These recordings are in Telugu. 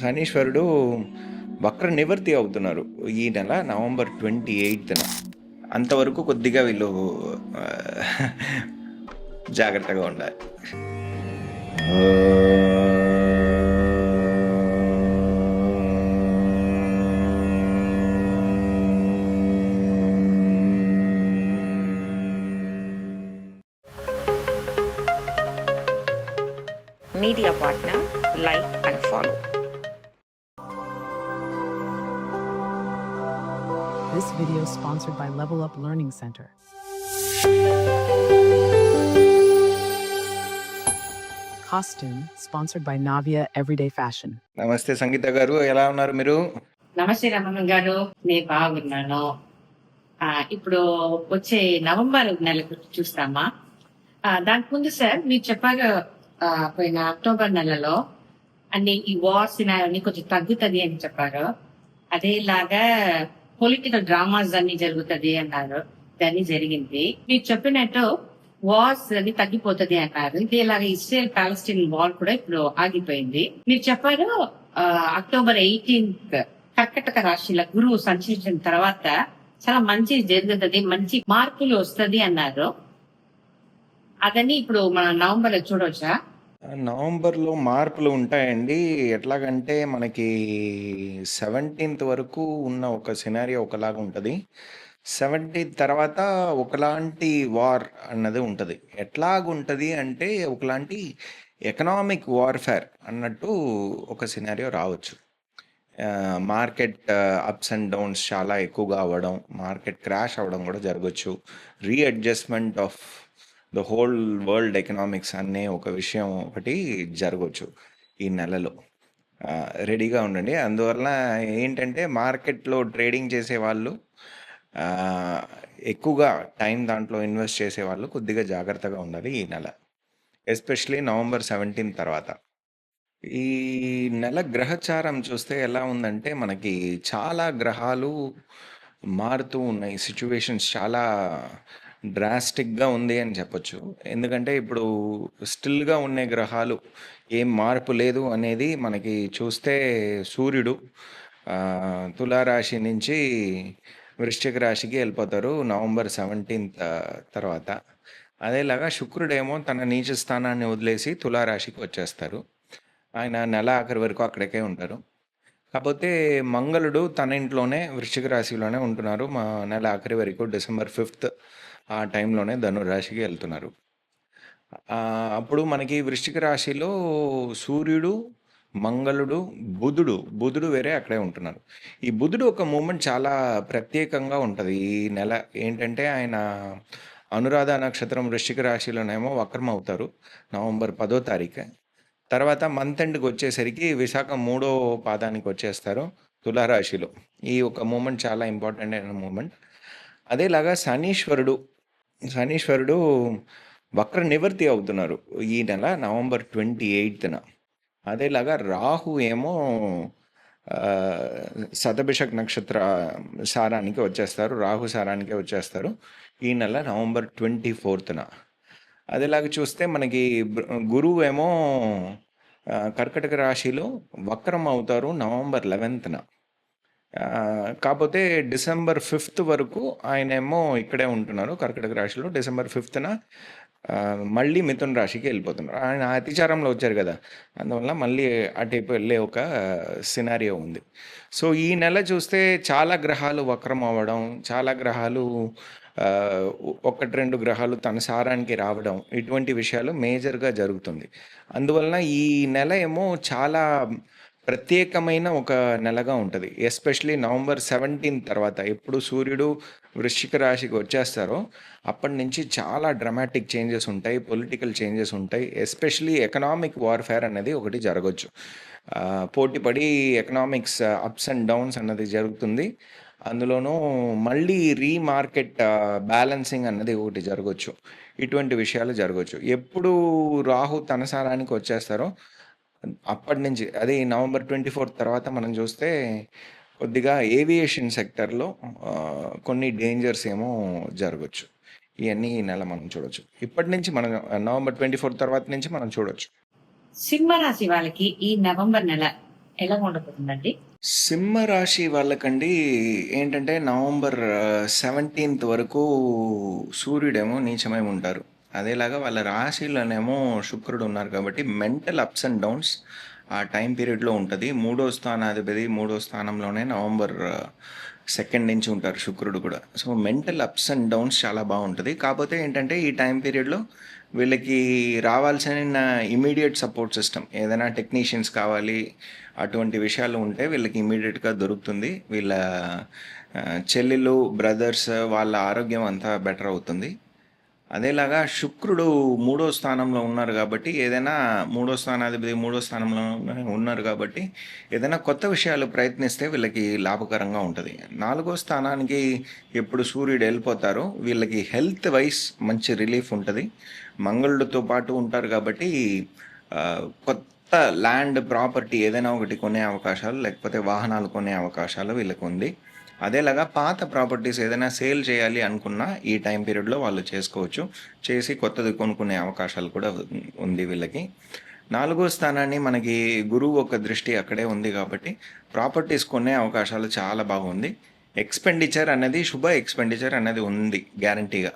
శనీశ్వరుడు వక్ర నివర్తి అవుతున్నారు. ఈ నెల నవంబర్ ట్వంటీ ఎయిత్న. అంతవరకు కొద్దిగా వీళ్ళు జాగ్రత్తగా ఉండాలి. Media partner like and follow This video is sponsored by Level Up Learning Center. Costume sponsored by Navia Everyday Fashion. నమస్తే సంగీత గారు ఎలా ఉన్నారు మీరు? నమస్తే రమణ గారు నేను బాగున్నాను. ఆ, ఇప్పుడు వచ్చే నవంబర్ నెలకు చూస్తామా? ఆ, దానికి ముందు సార్ మీరు చెప్పారు ఆ, పోయిన అక్టోబర్ నెలలో అన్ని ఈ వార్స్ అన్ని కొంచెం తగ్గుతుంది అని చెప్పారు. అదేలాగా పొలిటికల్ డ్రామాస్ అన్ని జరుగుతుంది అన్నారు. దాన్ని జరిగింది. మీరు చెప్పినట్టు వార్స్ అది తగ్గిపోతుంది అన్నారు. ఇదేలాగా ఇస్రాయల్ పాలస్టీన్ వార్ కూడా ఇప్పుడు ఆగిపోయింది. మీరు చెప్పారు అక్టోబర్ ఎయిటీన్త్ కర్కటక రాశిల గురువు సంచరించిన తర్వాత చాలా మంచి జరుగుతుంది మంచి మార్పులు వస్తది అన్నారు. అదని ఇప్పుడు మన నవంబర్లో చూడవచ్చా నవంబర్లో మార్పులు ఉంటాయండి. ఎట్లాగంటే మనకి సెవెంటీన్త్ వరకు ఉన్న ఒక సినారియో ఒకలాగా ఉంటుంది. సెవెంటీన్త్ తర్వాత ఒకలాంటి వార్ అన్నది ఉంటుంది. ఎట్లాగుంటుంది అంటే ఒకలాంటి ఎకనామిక్ వార్ఫేర్ అన్నట్టు ఒక సినారియో రావచ్చు. మార్కెట్ అప్స్ అండ్ డౌన్స్ చాలా ఎక్కువగా అవ్వడం మార్కెట్ క్రాష్ అవ్వడం కూడా జరగచ్చు. Readjustment of the whole world economics అనే ఒక విషయం ఒకటి జరగవచ్చు ఈ నెలలో. రెడీగా ఉండండి. అందువల్ల ఏంటంటే మార్కెట్లో ట్రేడింగ్ చేసే వాళ్ళు ఎక్కువగా టైం దాంట్లో ఇన్వెస్ట్ చేసే వాళ్ళు కొద్దిగా జాగ్రత్తగా ఉండాలి ఈ నెల. ఎస్పెషలీ నవంబర్ సెవెంటీన్ తర్వాత. ఈ నెల గ్రహచారం చూస్తే ఎలా ఉందంటే మనకి చాలా గ్రహాలు మారుతూ ఉన్నాయి. సిచ్యువేషన్స్ చాలా డ్రాస్టిక్గా ఉంది అని చెప్పొచ్చు. ఎందుకంటే ఇప్పుడు స్టిల్గా ఉండే గ్రహాలు ఏం మార్పు లేదు అనేది మనకి చూస్తే సూర్యుడు తులారాశి నుంచి వృశ్చిక రాశికి వెళ్ళిపోతారు నవంబర్ సెవెంటీన్త్ తర్వాత. అదేలాగా శుక్రుడేమో తన నీచ స్థానాన్ని వదిలేసి తులారాశికి వచ్చేస్తారు. ఆయన నెల ఆఖరి వరకు అక్కడికే ఉంటారు. కాకపోతే మంగళుడు తన ఇంట్లోనే వృశ్చిక రాశిలోనే ఉంటున్నారు. మా నెల ఆఖరి వరకు డిసెంబర్ ఫిఫ్త్. ఆ టైంలోనే ధనురాశికి వెళ్తున్నారు. అప్పుడు మనకి వృశ్చిక రాశిలో సూర్యుడు మంగళుడు బుధుడు బుధుడు వేరే అక్కడే ఉంటున్నారు. ఈ బుధుడు ఒక మూమెంట్ చాలా ప్రత్యేకంగా ఉంటుంది. ఈ నెల ఏంటంటే ఆయన అనురాధ నక్షత్రం వృశ్చిక రాశిలోనేమో వక్రం అవుతారు నవంబర్ పదో తారీఖు. తర్వాత మంత్ ఎండ్కి వచ్చేసరికి విశాఖ మూడో పాదానికి వచ్చేస్తారు తులారాశిలో. ఈ ఒక మూమెంట్ చాలా ఇంపార్టెంట్ అయిన మూమెంట్. అదేలాగా శనీశ్వరుడు శనీశ్వరుడు వక్ర నివర్తి అవుతున్నారు. ఈ నెల నవంబర్ ట్వంటీ ఎయిత్న. అదేలాగా రాహు ఏమో శతభిషక్ నక్షత్ర సారానికి వచ్చేస్తారు. రాహు సారానికి వచ్చేస్తారు. ఈ నెల నవంబర్ ట్వంటీ ఫోర్త్న. అదేలాగా చూస్తే మనకి గురువు ఏమో కర్కటక రాశిలో వక్రం అవుతారు నవంబర్ లెవెన్త్న. కాకపోతే డిసెంబర్ ఫిఫ్త్ వరకు ఆయన ఏమో ఇక్కడే ఉంటున్నారు కర్కటక రాశిలో. డిసెంబర్ ఫిఫ్త్న మళ్ళీ మిథున్ రాశికి వెళ్ళిపోతున్నారు. ఆయన అతిచారంలో వచ్చారు కదా అందువల్ల మళ్ళీ అటువైపు వెళ్ళే ఒక సినారియో ఉంది. సో ఈ నెల చూస్తే చాలా గ్రహాలు వక్రం అవ్వడం చాలా గ్రహాలు ఒకటి రెండు గ్రహాలు తన సారానికి రావడం ఇటువంటి విషయాలు మేజర్గా జరుగుతుంది. అందువలన ఈ నెల ఏమో చాలా ప్రత్యేకమైన ఒక నెలగా ఉంటుంది. ఎస్పెషలీ నవంబర్ సెవెంటీన్ తర్వాత ఎప్పుడు సూర్యుడు వృశ్చిక రాశికి వచ్చేస్తారో అప్పటి నుంచి చాలా డ్రమాటిక్ చేంజెస్ ఉంటాయి పొలిటికల్ చేంజెస్ ఉంటాయి. ఎస్పెషలీ ఎకనామిక్ వార్ఫేర్ అనేది ఒకటి జరగచ్చు. పోటీపడి ఎకనామిక్స్ అప్స్ అండ్ డౌన్స్ అన్నది జరుగుతుంది. అందులోనూ మళ్ళీ రీమార్కెట్ బ్యాలెన్సింగ్ అన్నది ఒకటి జరగచ్చు. ఇటువంటి విషయాలు జరగచ్చు. ఎప్పుడు రాహు తన సారానికి వచ్చేస్తారో అప్పటి నుంచి అది నవంబర్ ట్వంటీ ఫోర్త్ తర్వాత మనం చూస్తే కొద్దిగా ఏవియేషన్ సెక్టర్లో కొన్ని డేంజర్స్ ఏమో జరగచ్చు. ఇవన్నీ ఈ నెల మనం చూడొచ్చు. ఇప్పటి నుంచి మనం నవంబర్ ట్వంటీ ఫోర్త్ తర్వాత నుంచి మనం చూడొచ్చు. సింహరాశి వాళ్ళకి ఈ నవంబర్ నెల ఎలా ఉండబోతుందండి? సింహ రాశి వాళ్ళకండి ఏంటంటే నవంబర్ సెవెంటీన్త్ వరకు సూర్యుడేమో నీచమై ఉంటారు. అదేలాగా వాళ్ళ రాశిలోనేమో శుక్రుడు ఉన్నారు కాబట్టి మెంటల్ అప్స్ అండ్ డౌన్స్ ఆ టైం పీరియడ్లో ఉంటుంది. మూడో స్థానాధిపతి మూడో స్థానంలోనే నవంబర్ సెకండ్ నుంచి ఉంటారు శుక్రుడు కూడా. So mental ups and downs చాలా బాగుంటుంది. కాకపోతే ఏంటంటే ఈ టైం పీరియడ్లో వీళ్ళకి రావాల్సిన ఇమీడియట్ సపోర్ట్ సిస్టమ్ ఏదైనా టెక్నీషియన్స్ కావాలి అటువంటి విషయాలు ఉంటే వీళ్ళకి ఇమీడియట్గా దొరుకుతుంది. వీళ్ళ చెల్లెలు బ్రదర్స్ వాళ్ళ ఆరోగ్యం అంతా బెటర్ అవుతుంది. అదేలాగా శుక్రుడు మూడో స్థానంలో ఉన్నారు కాబట్టి ఏదైనా మూడో స్థానాధిపతి మూడో స్థానంలో ఉన్నారు కాబట్టి ఏదైనా కొత్త విషయాలు ప్రయత్నిస్తే వీళ్ళకి లాభకరంగా ఉంటుంది. నాలుగో స్థానానికి ఎప్పుడు సూర్యుడు వెళ్ళిపోతారో వీళ్ళకి హెల్త్ వైస్ మంచి రిలీఫ్ ఉంటుంది. మంగళుడితో పాటు ఉంటారు కాబట్టి కొత్త ల్యాండ్ ప్రాపర్టీ ఏదైనా ఒకటి కొనే అవకాశాలు లేకపోతే వాహనాలు కొనే అవకాశాలు వీళ్ళకి ఉంది. అదేలాగా పాత ప్రాపర్టీస్ ఏదైనా సేల్ చేయాలి అనుకున్నా ఈ టైం పీరియడ్లో వాళ్ళు చేసుకోవచ్చు. చేసి కొత్తది కొనుక్కునే అవకాశాలు కూడా ఉంది వీళ్ళకి. నాలుగో స్థానాన్ని మనకి గురువు ఒక దృష్టి అక్కడే ఉంది కాబట్టి ప్రాపర్టీస్ కొనే అవకాశాలు చాలా బాగుంది. ఎక్స్పెండిచర్ అనేది శుభ ఎక్స్పెండిచర్ అనేది ఉంది గ్యారంటీగా.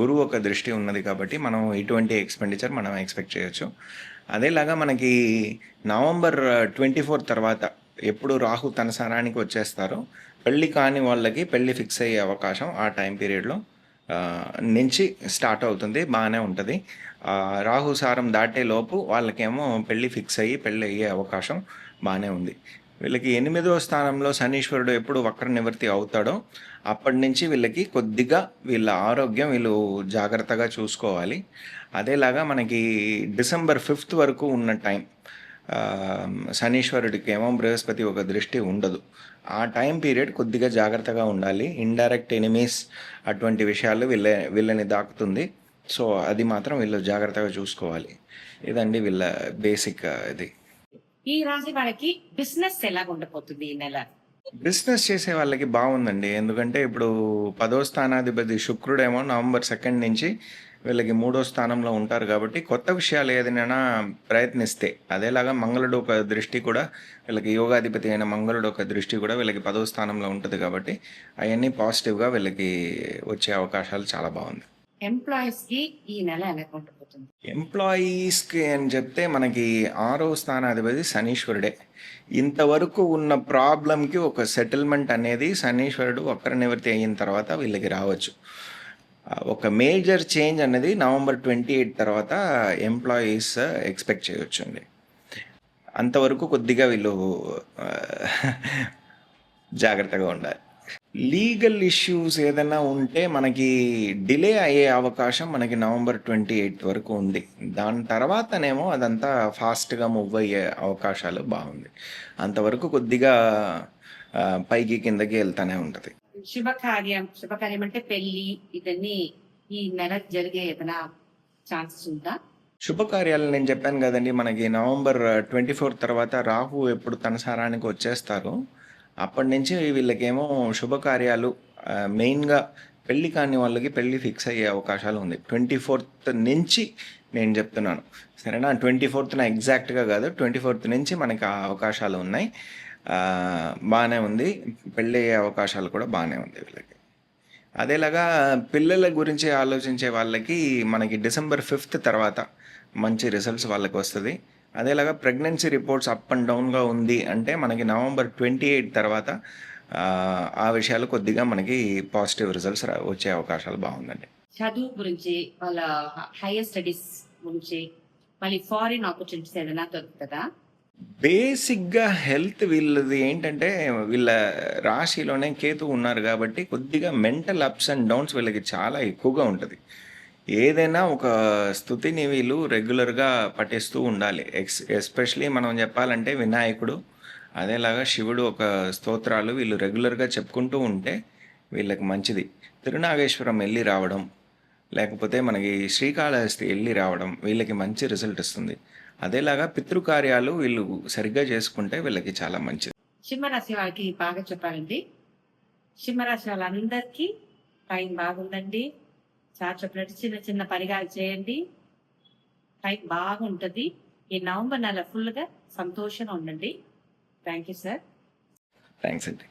గురువు ఒక దృష్టి ఉన్నది కాబట్టి మనం ఇటువంటి ఎక్స్పెండిచర్ మనం ఎక్స్పెక్ట్ చేయొచ్చు. అదేలాగా మనకి నవంబర్ ట్వంటీ ఫోర్ తర్వాత ఎప్పుడు రాహు తన స్థానానికి వచ్చేస్తారో పెళ్ళి కాని వాళ్ళకి పెళ్ళి ఫిక్స్ అయ్యే అవకాశం ఆ టైం పీరియడ్లో నుంచి స్టార్ట్ అవుతుంది బాగానే ఉంటుంది. రాహు సారం దాటే లోపు వాళ్ళకేమో పెళ్ళి ఫిక్స్ అయ్యి పెళ్ళి అయ్యే అవకాశం బాగానే ఉంది. వీళ్ళకి ఎనిమిదో స్థానంలో శనీశ్వరుడు ఎప్పుడు వక్ర నివృత్తి అవుతాడో అప్పటి నుంచి వీళ్ళకి కొద్దిగా వీళ్ళ ఆరోగ్యం వీళ్ళు జాగ్రత్తగా చూసుకోవాలి. అదేలాగా మనకి డిసెంబర్ ఫిఫ్త్ వరకు ఉన్న టైం శనీశ్వరుడికి ఏమో బృహస్పతి ఒక దృష్టి ఉండదు. ఆ టైం పీరియడ్ కొద్దిగా జాగ్రత్తగా ఉండాలి. ఇండైరెక్ట్ ఎనిమీస్ అటువంటి విషయాలు వీళ్ళ వీళ్ళని దాకుతుంది. సో అది మాత్రం వీళ్ళు జాగ్రత్తగా చూసుకోవాలి. ఇదండి వీళ్ళ బేసిక్ ఇది. ఈ రాశి వాళ్ళకి బిజినెస్ ఎలా ఉండబోతుంది ఈ నెల? బిజినెస్ చేసే వాళ్ళకి బాగుందండి. ఎందుకంటే ఇప్పుడు పదో స్థానాధిపతి శుక్రుడేమో నవంబర్ సెకండ్ నుంచి వీళ్ళకి మూడో స్థానంలో ఉంటారు కాబట్టి కొత్త విషయాలు ఏదైనా ప్రయత్నిస్తే అదేలాగా మంగళుడు ఒక దృష్టి కూడా వీళ్ళకి యోగాధిపతి అయిన మంగళుడు ఒక దృష్టి కూడా వీళ్ళకి పదో స్థానంలో ఉంటుంది కాబట్టి అవన్నీ పాజిటివ్గా వీళ్ళకి వచ్చే అవకాశాలు చాలా బాగుంది. ఎంప్లాయీస్కి ఈ నెల ఎంప్లాయీస్కి అని చెప్తే మనకి ఆరో స్థానాధిపతి శనీశ్వరుడే. ఇంతవరకు ఉన్న ప్రాబ్లంకి ఒక సెటిల్మెంట్ అనేది శనీశ్వరుడు వక్ర నివృత్తి అయిన తర్వాత వీళ్ళకి రావచ్చు. ఒక మేజర్ చేంజ్ అనేది నవంబర్ ట్వంటీ ఎయిట్ తర్వాత ఎంప్లాయీస్ ఎక్స్పెక్ట్ చేయొచ్చండి అంతవరకు కొద్దిగా వీళ్ళు జాగ్రత్తగా ఉండాలి. లీగల్ ఇష్యూస్ ఏదైనా ఉంటే మనకి డిలే అయ్యే అవకాశం మనకి నవంబర్ ట్వంటీ ఎయిత్ వరకు ఉంది. దాని తర్వాతనేమో అదంతా ఫాస్ట్గా మూవ్ అయ్యే అవకాశాలు బాగుంది. అంతవరకు కొద్దిగా పైకి కిందకి వెళ్తూనే ఉంటుంది. శుభకార్యం శుభకార్యం అంటే పెళ్ళి ఇవన్నీ ఈ నెల జరిగే ఏదైనా ఛాన్సెస్ ఉందా? శుభకార్యాలు నేను చెప్పాను కదండి మనకి నవంబర్ ట్వంటీ ఫోర్ తర్వాత రాహు ఎప్పుడు తన సారానికి అప్పటి నుంచి వీళ్ళకేమో శుభకార్యాలు మెయిన్గా పెళ్ళి కాని వాళ్ళకి పెళ్ళి ఫిక్స్ అయ్యే అవకాశాలు ఉంది. ట్వంటీ ఫోర్త్ నుంచి నేను చెప్తున్నాను. సరేనా? ట్వంటీ ఫోర్త్న ఎగ్జాక్ట్గా కాదు ట్వంటీ ఫోర్త్ నుంచి మనకి ఆ అవకాశాలు ఉన్నాయి. బాగానే ఉంది. పెళ్ళి అయ్యే అవకాశాలు కూడా బాగానే ఉంది వీళ్ళకి. అదేలాగా పిల్లల గురించి ఆలోచించే వాళ్ళకి మనకి డిసెంబర్ ఫిఫ్త్ తర్వాత మంచి రిజల్ట్స్ వాళ్ళకి వస్తుంది. అదేలాగా ప్రెగ్నెన్సీ రిపోర్ట్స్ అప్ అండ్ డౌన్గా ఉంది అంటే మనకి నవంబర్ ట్వంటీ ఎయిట్ తర్వాత ఆ, ఆ విషయాలు కొద్దిగా మనకి పాజిటివ్ రిజల్ట్స్ వచ్చే అవకాశాలు బాగుందండి. చదువు గురించి వాళ్ళ హైయర్ స్టడీస్ గురించి మళ్ళీ ఫారిన్ ఆపర్చునిటీస్ ఏదైనా దొరుకుతుందా? బేసిక్గా హెల్త్ వీళ్ళది ఏంటంటే వీళ్ళ రాశిలోనే కేతు ఉన్నారు కాబట్టి కొద్దిగా మెంటల్ అప్స్ అండ్ డౌన్స్ వీళ్ళకి చాలా ఎక్కువగా ఉంటుంది. ఏదైనా ఒక స్థుతిని వీళ్ళు రెగ్యులర్గా పఠిస్తూ ఉండాలి. ఎక్స్ ఎస్పెషలీ మనం చెప్పాలంటే వినాయకుడు అదేలాగా శివుడు ఒక స్తోత్రాలు వీళ్ళు రెగ్యులర్గా చెప్పుకుంటూ ఉంటే వీళ్ళకి మంచిది. తిరునాగేశ్వరం వెళ్ళి రావడం లేకపోతే మనకి శ్రీకాళహస్తి వెళ్ళి రావడం వీళ్ళకి మంచి రిజల్ట్ ఇస్తుంది అదేలాగా పితృకార్యాలు వీళ్ళు సరిగ్గా చేసుకుంటే వీళ్ళకి చాలా మంచిది. సింహరాశి వాళ్ళకి బాగా చెప్పాలండి. సింహరాశి వాళ్ళందరికీ టైం బాగుందండి. సార్ చెప్పినట్టు చిన్న చిన్న పరిగాలు చేయండి. టైం బాగుంటుంది. ఈ నవంబర్ నెల ఫుల్గా సంతోషంగా ఉండండి. Thank you sir. థ్యాంక్స్ అండి.